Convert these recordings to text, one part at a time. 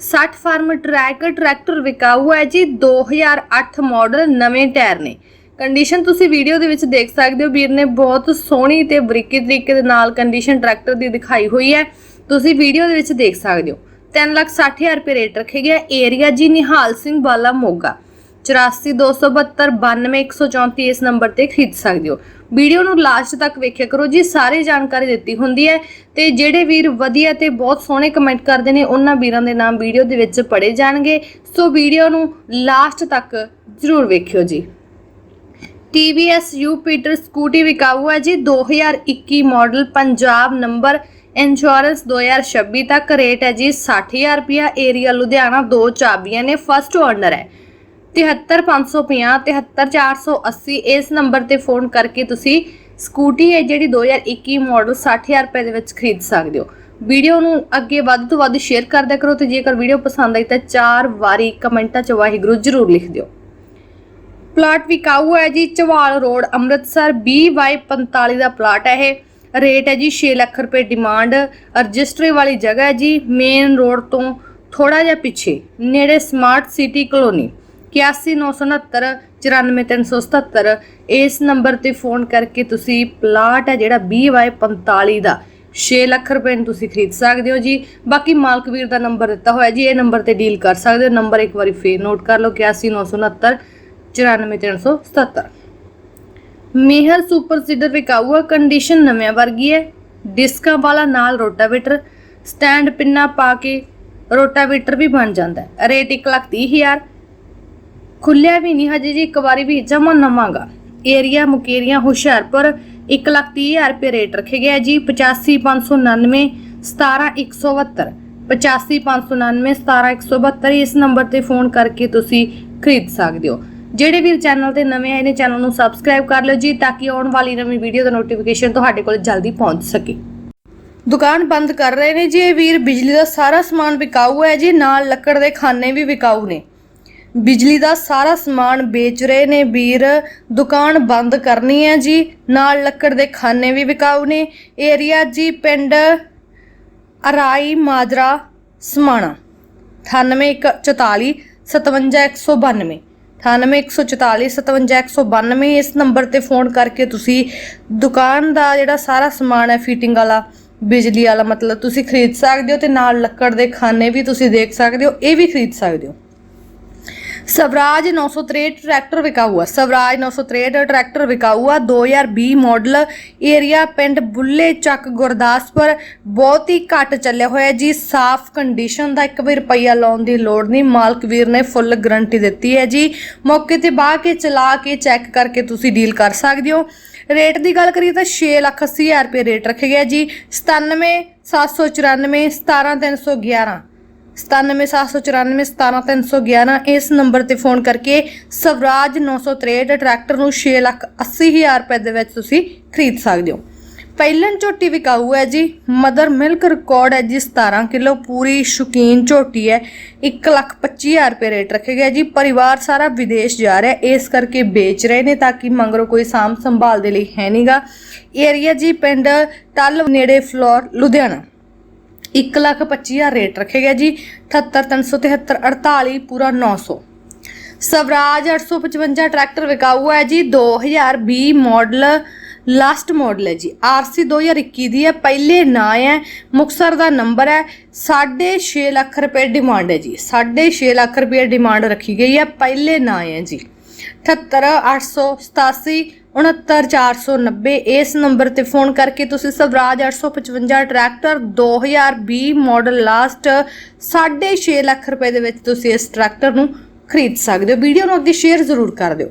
60 farm track tractor ਵਿਕਾਊ ਹੈ ਜੀ 2008 model ਨਵੇਂ ਟਾਇਰ ਨੇ। ਕੰਡੀਸ਼ਨ ਤੁਸੀਂ ਵੀਡੀਓ ਦੇ ਵਿੱਚ ਦੇਖ ਸਕਦੇ ਹੋ, ਵੀਰ ਨੇ ਬਹੁਤ ਸੋਹਣੀ ਤੇ ਬਰੀਕੀ ਤਰੀਕੇ ਦੇ ਨਾਲ ਕੰਡੀਸ਼ਨ ਟਰੈਕਟਰ ਦੀ ਦਿਖਾਈ ਹੋਈ ਹੈ। ਤੁਸੀਂ ਵੀਡੀਓ ਦੇ ਵਿੱਚ ਦੇਖ ਸਕਦੇ ਹੋ। 3 ਲੱਖ 60 ਹਜ਼ਾਰ ਰੁਪਏ ਰੇਟ ਰੱਖੇ ਗਿਆ, ਏਰੀਆ ਜੀ ਨਿਹਾਲ ਸਿੰਘ ਬਾਲਾ ਮੋਗਾ। 8427 92134 ਇਸ ਨੰਬਰ ਤੇ ਖਰੀਦ ਸਕਦੇ ਹੋ। ਵੀਡੀਓ ਨੂੰ ਲਾਸਟ ਤੱਕ ਵੇਖਿਆ ਕਰੋ ਜੀ, ਸਾਰੀ ਜਾਣਕਾਰੀ ਦਿੱਤੀ ਹੁੰਦੀ ਹੈ ਤੇ ਜਿਹੜੇ ਵੀਰ ਵਧੀਆ ਤੇ ਬਹੁਤ ਸੋਹਣੇ ਕਮੈਂਟ ਕਰਦੇ ਨੇ, ਉਹਨਾਂ ਵੀਰਾਂ ਦੇ ਨਾਮ ਵੀਡੀਓ ਦੇ ਵਿੱਚ ਪੜੇ ਜਾਣਗੇ। ਸੋ ਵੀਡੀਓ ਨੂੰ ਲਾਸਟ ਤੱਕ ਜ਼ਰੂਰ ਵੇਖਿਓ ਜੀ। TVS Jupiter ਸਕੂਟੀ ਵਿਕਾਊ ਹੈ ਜੀ 2021 ਮਾਡਲ ਪੰਜਾਬ ਨੰਬਰ, ਇੰਸ਼ੋਰੈਂਸ 2026 ਤੱਕ ਰੇਟ ਹੈ ਜੀ 60000 ਰੁਪਿਆ ਏਰੀਆ ਲੁਧਿਆਣਾ ਦੋ ਚਾਬੀਆਂ ਨੇ, ਫਸਟ ਓਨਰ ਹੈ। 73550 73480 ਇਸ ਨੰਬਰ ਤੇ ਫੋਨ ਕਰਕੇ ਤੁਸੀਂ ਸਕੂਟੀ ਹੈ ਜਿਹੜੀ 2021 ਮਾਡਲ 60000 ਰੁਪਏ ਦੇ ਵਿੱਚ ਖਰੀਦ ਸਕਦੇ ਹੋ। ਵੀਡੀਓ ਨੂੰ ਅੱਗੇ ਵੱਧ ਤੋਂ ਵੱਧ ਸ਼ੇਅਰ ਕਰਦਿਆ ਕਰੋ ਤੇ ਜੇਕਰ ਵੀਡੀਓ ਪਸੰਦ ਆਈ ਤਾਂ ਚਾਰ ਵਾਰੀ ਕਮੈਂਟਾਂ 'ਚ ਵਾਹਿਗੁਰੂ ਜ਼ਰੂਰ ਲਿਖ ਦਿਓ। ਪਲਾਟ ਵਿਕਾਊ ਹੈ ਜੀ, ਚਵਾਲ ਰੋਡ, ਅੰਮ੍ਰਿਤਸਰ 20/45 ਦਾ ਪਲਾਟ ਹੈ ਇਹ। ਰੇਟ ਹੈ ਜੀ 6 ਲੱਖ ਰੁਪਏ ਡਿਮਾਂਡ। ਰਜਿਸਟਰੀ ਵਾਲੀ ਜਗ੍ਹਾ ਹੈ ਜੀ ਮੇਨ ਰੋਡ ਤੋਂ ਥੋੜਾ ਜਿਹਾ ਪਿੱਛੇ, ਨੇੜੇ ਸਮਾਰਟ ਸਿਟੀ ਕਲੋਨੀ 81969 94377 ਇਸ ਨੰਬਰ ਤੇ ਫੋਨ ਕਰਕੇ ਤੁਸੀਂ ਪਲਾਟ ਹੈ ਜਿਹੜਾ 20/45 ਦਾ 6 ਲੱਖ ਰੁਪਏ ਨੂੰ ਤੁਸੀਂ ਖਰੀਦ ਸਕਦੇ ਹੋ ਜੀ। ਬਾਕੀ ਮਾਲਕ ਵੀਰ ਦਾ ਨੰਬਰ ਦਿੱਤਾ ਹੋਇਆ ਜੀ, ਇਹ ਨੰਬਰ ਤੇ ਡੀਲ ਕਰ ਸਕਦੇ ਹੋ। ਨੰਬਰ ਇੱਕ ਵਾਰੀ ਫੇਰ ਨੋਟ ਕਰ ਲਓ 81969 94377 ਮੇਹਰ ਸੁਪਰ ਸੀਡਰ ਵਿਕਾਊ ਹੈ ਕੰਡੀਸ਼ਨ ਨਵਿਆਂ ਵਰਗੀ ਹੈ। ਡਿਸਕਾਂ ਵਾਲਾ ਨਾਲ ਰੋਟਾਵੇਟਰ, ਸਟੈਂਡ ਪਿੰਨਾ ਪਾ ਕੇ ਰੋਟਾਵੇਟਰ ਵੀ ਬਣ ਜਾਂਦਾ ਹੈ। ਰੇਟ 130000 ਖੁੱਲਿਆ ਵੀ ਨਹੀਂ, ਹਜੇ ਜੀ ਇੱਕ ਵਾਰੀ ਵੀ ਜਮਾ ਨਵਾਂਗਾ। ਏਰੀਆ ਮੁਕੇਰੀਆਂ ਹੁਸ਼ਿਆਰਪੁਰ 130000 ਰੁਪਏ ਰੇਟ ਰੱਖੇ ਗਿਆ ਜੀ 85599 17172 85599 17172 ਇਸ ਨੰਬਰ ਤੇ ਫੋਨ ਕਰਕੇ ਤੁਸੀਂ ਖਰੀਦ ਸਕਦੇ ਹੋ। ਜਿਹੜੇ ਵੀਰ ਚੈਨਲ ਤੇ ਨਵੇਂ ਆਏ ਨੇ, ਚੈਨਲ ਨੂੰ ਸਬਸਕ੍ਰਾਈਬ ਕਰ ਲਓ ਜੀ, ਤਾਂ ਕਿ ਆਉਣ ਵਾਲੀ ਨਵੀਂ ਵੀਡੀਓ ਦਾ ਨੋਟੀਫਿਕੇਸ਼ਨ ਤੁਹਾਡੇ ਕੋਲ ਜਲਦੀ ਪਹੁੰਚ ਸਕੇ। ਦੁਕਾਨ ਬੰਦ ਕਰ ਰਹੇ ਨੇ ਜੀ ਇਹ ਵੀਰ, ਬਿਜਲੀ ਦਾ ਸਾਰਾ ਸਮਾਨ ਵਿਕਾਊ ਹੈ ਜੀ, ਨਾਲ ਲੱਕੜ ਦੇ ਖਾਨੇ ਵੀ ਵਿਕਾਊ ਨੇ। ਬਿਜਲੀ ਦਾ ਸਾਰਾ ਸਮਾਨ ਵੇਚ ਰਹੇ ਨੇ ਵੀਰ। ਦੁਕਾਨ ਬੰਦ ਕਰਨੀ ਹੈ ਜੀ। ਨਾਲ ਲੱਕੜ ਦੇ ਖਾਨੇ ਵੀ ਵਿਕਾਊ ਨੇ। ਏਰੀਆ ਜੀ ਪਿੰਡ ਅਰਾਈ ਮਾਜਰਾ ਸਮਾਣਾ। 9844 57192 9814 57192 ਇਸ ਨੰਬਰ ਤੇ ਫੋਨ ਕਰਕੇ ਤੁਸੀਂ ਦੁਕਾਨ ਦਾ ਜਿਹੜਾ ਸਾਰਾ ਸਮਾਨ ਹੈ ਫਿਟਿੰਗ ਵਾਲਾ, ਬਿਜਲੀ ਵਾਲਾ ਮਤਲਬ ਤੁਸੀਂ ਖਰੀਦ ਸਕਦੇ ਹੋ ਤੇ ਨਾਲ ਲੱਕੜ ਦੇ ਖਾਨੇ ਵੀ ਤੁਸੀਂ ਦੇਖ ਸਕਦੇ ਹੋ, ਇਹ ਵੀ ਖਰੀਦ ਸਕਦੇ ਹੋ। ਸਵਰਾਜ 963 ਟਰੈਕਟਰ ਵਿਕਾਊ ਆ ਸਵਰਾਜ 963 ਟਰੈਕਟਰ ਵਿਕਾਊ ਆ 2020 ਮਾਡਲ ਏਰੀਆ ਪਿੰਡ ਬੁੱਲੇ ਚੱਕ ਗੁਰਦਾਸਪੁਰ। ਬਹੁਤ ਹੀ ਘੱਟ ਚੱਲਿਆ ਹੋਇਆ ਜੀ। ਸਾਫ਼ ਕੰਡੀਸ਼ਨ ਦਾ ਇੱਕ ਵੀ ਰੁਪਈਆ ਲਾਉਣ ਦੀ ਲੋੜ ਨਹੀਂ। ਮਾਲਕ ਵੀਰ ਨੇ ਫੁੱਲ ਗਰੰਟੀ ਦਿੱਤੀ ਹੈ ਜੀ। ਮੌਕੇ ਤੇ ਬਾਹ ਕੇ ਚਲਾ ਕੇ ਚੈੱਕ ਕਰਕੇ ਤੁਸੀਂ ਡੀਲ ਕਰ ਸਕਦੇ ਹੋ। ਰੇਟ ਦੀ ਗੱਲ ਕਰੀਏ ਤਾਂ 6 ਲੱਖ 80 ਹਜ਼ਾਰ ਰੁਪਏ ਰੇਟ ਰੱਖੇ ਗਿਆ ਜੀ। 97 794 17311 97794 17311 ਇਸ ਨੰਬਰ ਤੇ ਫੋਨ ਕਰਕੇ ਸਵਰਾਜ 963 ਟਰੈਕਟਰ ਨੂੰ 6 ਲੱਖ 80 ਹਜ਼ਾਰ ਰੁਪਏ ਦੇ ਵਿੱਚ ਤੁਸੀਂ ਖਰੀਦ ਸਕਦੇ ਹੋ। ਪਹਿਲਨ ਝੋਟੀ ਵਿਕਾਊ ਹੈ ਜੀ। ਮਦਰ ਮਿਲਕ ਰਿਕਾਰਡ ਹੈ ਜੀ 17 ਕਿਲੋ। ਪੂਰੀ ਸ਼ੁਕੀਨ ਝੋਟੀ ਹੈ। 1 ਲੱਖ 25 ਹਜ਼ਾਰ ਰੁਪਏ ਰੇਟ ਰੱਖੇ ਗਿਆ ਜੀ। ਪਰਿਵਾਰ ਸਾਰਾ ਵਿਦੇਸ਼ ਜਾ ਰਿਹਾ ਇਸ ਕਰਕੇ ਵੇਚ ਰਹੇ ਨੇ ਤਾਂ ਕਿ ਮੰਗਰੋ ਕੋਈ ਸਾਂਭ ਸੰਭਾਲ ਦੇ ਲਈ ਹੈ ਨਹੀਂਗਾ ਏਰੀਆ ਜੀ, ਪਿੰਡ ਟੱਲ, ਨੇੜੇ ਫਲੋਰ, ਲੁਧਿਆਣਾ। 1 ਲੱਖ 25 ਹਜ਼ਾਰ ਰੇਟ ਰੱਖੇ ਗਿਆ ਜੀ 78373 48 ਪੂਰਾ 900 ਸਵਰਾਜ 855 ਟਰੈਕਟਰ ਵਿਕਾਊ ਹੈ ਜੀ 2020 ਮਾਡਲ ਲਾਸਟ ਮਾਡਲ ਹੈ ਜੀ। ਆਰਸੀ 2021 ਦੀ ਹੈ, ਪਹਿਲੇ ਨਾਂ ਹੈ ਮੁਕਸਰ ਦਾ ਨੰਬਰ ਹੈ 6.5 ਲੱਖ ਰੁਪਏ ਡਿਮਾਂਡ ਹੈ ਜੀ। 6.5 ਲੱਖ ਰੁਪਏ ਡਿਮਾਂਡ ਰੱਖੀ ਗਈ ਹੈ, ਪਹਿਲੇ ਨਾਂ ਹੈ ਜੀ। 78887 69490 ਇਸ ਨੰਬਰ ਤੇ ਫੋਨ ਕਰਕੇ ਤੁਸੀਂ Swaraj 855 tractor 2020 model last 6.5 lakh ਰੁਪਏ ਦੇ ਵਿੱਚ ਤੁਸੀਂ ਇਸ ਟਰੈਕਟਰ ਨੂੰ ਖਰੀਦ ਸਕਦੇ ਹੋ। ਵੀਡੀਓ ਨੂੰ ਅੱਗੇ ਸ਼ੇਅਰ ਜ਼ਰੂਰ ਕਰ ਦਿਓ।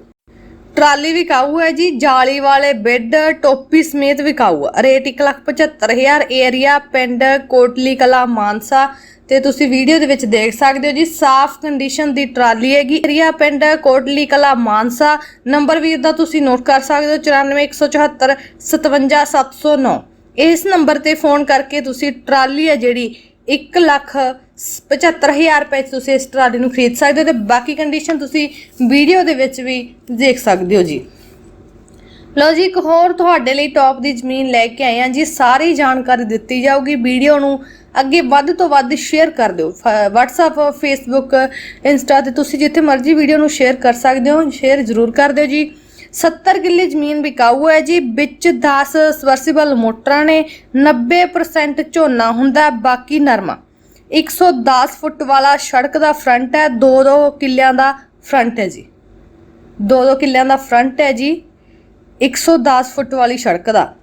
ਟਰਾਲੀ ਵਿਕਾਊ ਹੈ ਜੀ, ਜਾਲੀ ਵਾਲੇ ਬੈੱਡ, ਟੋਪੀ ਸਮੇਤ ਵਿਕਾਊ ਹੈ ਰੇਟ 175000 ਏਰੀਆ, ਪਿੰਡ, ਕੋਟਲੀ ਕਲਾ, ਮਾਨਸਾ ਤੇ ਤੁਸੀਂ ਵੀਡੀਓ ਦੇ ਵਿੱਚ ਦੇਖ ਸਕਦੇ ਹੋ ਜੀ, ਸਾਫ਼ ਕੰਡੀਸ਼ਨ ਦੀ ਟਰਾਲੀ ਹੈਗੀ। ਏਰੀਆ ਪਿੰਡ ਕੋਟਲੀ ਕਲਾ ਮਾਨਸਾ, ਨੰਬਰ ਵੀਰ ਦਾ ਤੁਸੀਂ ਨੋਟ ਕਰ ਸਕਦੇ ਹੋ 94174 57709 ਇਸ ਨੰਬਰ ਤੇ ਫੋਨ ਕਰਕੇ ਤੁਸੀਂ ਟਰਾਲੀ ਹੈ ਜਿਹੜੀ 1 ਲੱਖ 75000 ਰੁਪਏ 'ਚ ਤੁਸੀਂ ਇਸ ਟਰਾਲੀ ਨੂੰ ਖਰੀਦ ਸਕਦੇ ਹੋ ਤੇ ਬਾਕੀ ਕੰਡੀਸ਼ਨ ਤੁਸੀਂ ਵੀਡੀਓ ਦੇ ਵਿੱਚ ਵੀ ਦੇਖ ਸਕਦੇ ਹੋ ਜੀ। ਲਓ ਜੀ, ਇੱਕ ਹੋਰ ਤੁਹਾਡੇ ਲਈ ਟੌਪ ਦੀ ਜ਼ਮੀਨ ਲੈ ਕੇ ਆਏ ਹਾਂ ਜੀ, ਸਾਰੀ ਜਾਣਕਾਰੀ ਦਿੱਤੀ ਜਾਊਗੀ, ਵੀਡੀਓ ਨੂੰ ਅੱਗੇ ਵੱਧ ਤੋਂ ਵੱਧ ਸ਼ੇਅਰ ਕਰ ਦਿਓ। ਫ- WhatsApp, Facebook, Insta ਤੇ ਤੁਸੀਂ ਜਿੱਥੇ ਮਰਜ਼ੀ ਵੀਡੀਓ ਨੂੰ ਸ਼ੇਅਰ ਕਰ ਸਕਦੇ ਹੋ। ਸ਼ੇਅਰ ਜ਼ਰੂਰ ਕਰ ਦਿਓ ਜੀ। 70 ਕਿੱਲੇ ਜ਼ਮੀਨ ਵਿਕਾਊ ਹੈ ਜੀ। ਵਿੱਚ 10 ਸਵਰਸੀਬਲ ਮੋਟਰਾਂ ਨੇ 90% ਝੋਨਾ ਹੁੰਦਾ ਬਾਕੀ ਨਰਮਾ। 110 ਫੁੱਟ ਵਾਲਾ ਸੜਕ ਦਾ ਫਰੰਟ ਹੈ। 2-2 ਕਿੱਲਿਆਂ ਦਾ ਫਰੰਟ ਹੈ ਜੀ। 2-2 ਕਿੱਲਿਆਂ ਦਾ ਫਰੰਟ ਹੈ ਜੀ। 110 ਫੁੱਟ ਵਾਲੀ ਸੜਕ ਦਾ।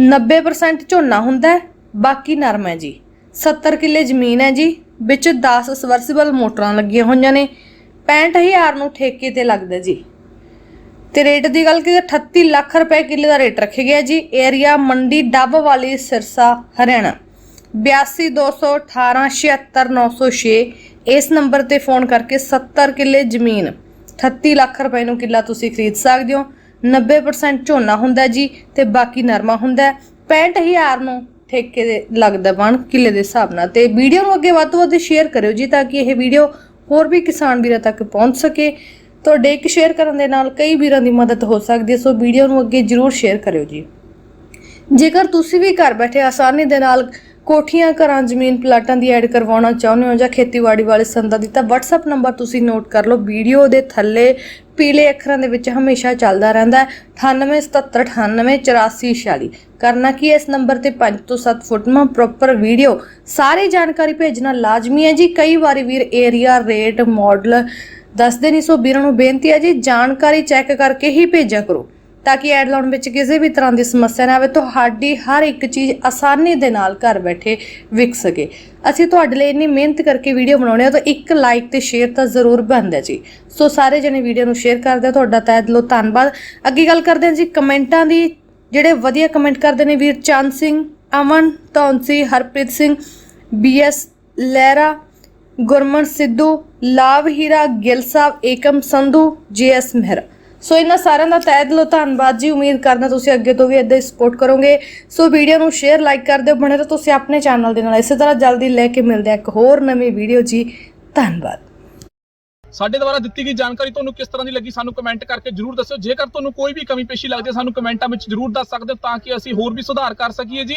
90% ਝੋਨਾ ਹੁੰਦਾ ਬਾਕੀ ਨਰਮ ਹੈ ਜੀ। 70 ਕਿੱਲੇ ਜ਼ਮੀਨ ਹੈ ਜੀ, ਵਿੱਚ 10 ਸਵਰਸੀਬਲ ਮੋਟਰਾਂ ਲੱਗੀਆਂ ਹੋਈਆਂ ਨੇ 65000 ਨੂੰ ਠੇਕੇ ਤੇ ਲੱਗਦਾ ਜੀ। ਤੇ ਰੇਟ ਦੀ ਗੱਲ ਕਰੀਏ 38 ਲੱਖ ਰੁਪਏ ਕਿੱਲੇ ਦਾ ਰੇਟ ਰੱਖਿਆ ਗਿਆ ਜੀ ਏਰੀਆ ਮੰਡੀ ਡੱਬ ਵਾਲੀ ਸਿਰਸਾ, ਹਰਿਆਣਾ। 8221876906 ਇਸ ਨੰਬਰ ਤੇ ਫੋਨ ਕਰਕੇ 70 ਕਿੱਲੇ ਜ਼ਮੀਨ 38 ਲੱਖ ਰੁਪਏ ਨੂੰ ਕਿੱਲਾ ਤੁਸੀਂ ਖਰੀਦ ਸਕਦੇ ਹੋ। 90% ਝੋਨਾ ਹੁੰਦਾ ਜੀ ਤੇ ਬਾਕੀ ਨਰਮਾ ਹੁੰਦਾ ਹੈ। 65000 ਨੂੰ ਠੇਕੇ ਦੇ ਲੱਗਦਾ ਬਣ ਕਿਲੇ ਦੇ ਹਿਸਾਬ ਨਾਲ। ਤੇ ਵੀਡੀਓ ਨੂੰ ਅੱਗੇ ਵੱਧ ਤੋਂ ਵੱਧ ਸ਼ੇਅਰ ਕਰਿਓ ਜੀ ਤਾਂ ਕਿ ਇਹ ਵੀਡੀਓ ਹੋਰ ਵੀ ਕਿਸਾਨ ਵੀਰਾਂ ਤੱਕ ਪਹੁੰਚ ਸਕੇ। ਤੁਹਾਡੇ ਇੱਕ ਸ਼ੇਅਰ ਕਰਨ ਦੇ ਨਾਲ ਕਈ ਵੀਰਾਂ ਦੀ ਮਦਦ ਹੋ ਸਕਦੀ ਹੈ, ਸੋ ਵੀਡੀਓ ਨੂੰ ਅੱਗੇ ਜਰੂਰ ਸ਼ੇਅਰ ਕਰਿਓ ਜੀ। ਜੇਕਰ ਤੁਸੀਂ ਵੀ ਘਰ ਬੈਠੇ ਆਸਾਨੀ ਦੇ ਨਾਲ ਕੋਠੀਆਂ, ਘਰਾਂ, ਜ਼ਮੀਨ ਪਲਾਟਾਂ ਦੀ ਐਡ ਕਰਵਾਉਣਾ ਚਾਹੁੰਦੇ ਹੋ ਜਾਂ ਖੇਤੀਬਾੜੀ ਵਾਲੇ ਸੰਦਾਂ ਦੀ, ਤਾਂ WhatsApp ਨੰਬਰ ਤੁਸੀਂ ਨੋਟ ਕਰ ਲਓ। ਵੀਡੀਓ ਦੇ ਥੱਲੇ ਪੀਲੇ ਅੱਖਰਾਂ ਦੇ ਵਿੱਚ ਹਮੇਸ਼ਾ ਚੱਲਦਾ ਰਹਿੰਦਾ ਹੈ। 9877988446 ਕਰਨਾ ਕੀ ਇਸ ਨੰਬਰ ਤੇ 5 ਤੋਂ 7 ਫੁੱਟ ਮਾ ਪ੍ਰੋਪਰ ਵੀਡੀਓ ਸਾਰੀ ਜਾਣਕਾਰੀ ਭੇਜਣਾ ਲਾਜ਼ਮੀ ਹੈ ਜੀ। ਕਈ ਵਾਰੀ ਵੀਰ ਏਰੀਆ ਰੇਟ ਮਾਡਲ ਦੱਸਦੇ ਨਹੀਂ, ਸੋ ਵੀਰਾਂ ਨੂੰ ਬੇਨਤੀ ਹੈ ਜੀ, ਜਾਣਕਾਰੀ ਚੈੱਕ ਕਰਕੇ ਹੀ ਭੇਜਿਆ ਕਰੋ। ਤਾਂ ਕਿ ਐਡ ਲਾਉਣ ਵਿੱਚ ਕਿਸੇ ਵੀ ਤਰ੍ਹਾਂ ਦੀ ਸਮੱਸਿਆ ਨਾ ਆਵੇ, ਤੁਹਾਡੀ ਹਰ ਇੱਕ ਚੀਜ਼ ਆਸਾਨੀ ਦੇ ਨਾਲ ਘਰ ਬੈਠੇ ਵਿਕ ਸਕੇ। ਅਸੀਂ ਤੁਹਾਡੇ ਲਈ ਇੰਨੀ ਮਿਹਨਤ ਕਰਕੇ ਵੀਡੀਓ ਬਣਾਉਣੇ ਆ ਤਾਂ ਇੱਕ ਲਾਈਕ ਤੇ ਸ਼ੇਅਰ ਤਾਂ ਜ਼ਰੂਰ ਬਣਦਾ ਜੀ। ਸੋ ਸਾਰੇ ਜਣੇ ਵੀਡੀਓ ਨੂੰ ਸ਼ੇਅਰ ਕਰਦੇ ਤੁਹਾਡਾ ਤਹਿ ਦਿਲੋਂ ਧੰਨਵਾਦ। ਅੱਗੇ ਗੱਲ ਕਰਦੇ ਹਾਂ ਜੀ ਕਮੈਂਟਾਂ ਦੀ। ਜਿਹੜੇ ਵਧੀਆ ਕਮੈਂਟ ਕਰਦੇ ਨੇ Veer Chand Singh, Aman, Dhaunsi, Harpreet Singh BS Lehra, Gurman Sidhu Labh Heera, Gill Sahib, Ekam Sandhu GS Mehra. So ਇਹਨਾਂ ਸਾਰਿਆਂ ਦਾ ਤਹਿ ਦਿਲੋਂ ਧੰਨਵਾਦ ਜੀ। ਉਮੀਦ ਕਰਦਾ ਤੁਸੀਂ ਅੱਗੇ ਤੋਂ ਵੀ ਇਦਾਂ ਹੀ ਸਪੋਰਟ ਕਰੋਗੇ। ਸੋ ਵੀਡੀਓ ਨੂੰ ਸ਼ੇਅਰ ਲਾਈਕ ਕਰ ਦਿਓ। ਬਣੇ ਰਹੋ ਤੁਸੀਂ ਆਪਣੇ ਚੈਨਲ ਦੇ ਨਾਲ। ਇਸੇ ਤਰ੍ਹਾਂ ਜਲਦੀ ਲੈ ਕੇ ਮਿਲਦੇ ਹਾਂ ਇੱਕ ਹੋਰ ਨਵੀਂ ਵੀਡੀਓ ਜੀ। ਧੰਨਵਾਦ। ਸਾਡੇ ਦੁਆਰਾ ਦਿੱਤੀ ਗਈ ਜਾਣਕਾਰੀ ਤੁਹਾਨੂੰ ਕਿਸ ਤਰ੍ਹਾਂ ਦੀ ਲੱਗੀ ਸਾਨੂੰ ਕਮੈਂਟ ਕਰਕੇ ਜਰੂਰ ਦੱਸਿਓ। ਜੇਕਰ ਤੁਹਾਨੂੰ ਕੋਈ ਵੀ ਕਮੀ ਪੇਸ਼ੀ ਲੱਗਦੀ ਹੈ, ਸਾਨੂੰ ਕਮੈਂਟਾਂ ਵਿੱਚ ਜਰੂਰ ਦੱਸ ਸਕਦੇ ਹੋ ਤਾਂ ਕਿ ਅਸੀਂ ਹੋਰ ਵੀ ਸੁਧਾਰ ਕਰ ਸਕੀਏ ਜੀ।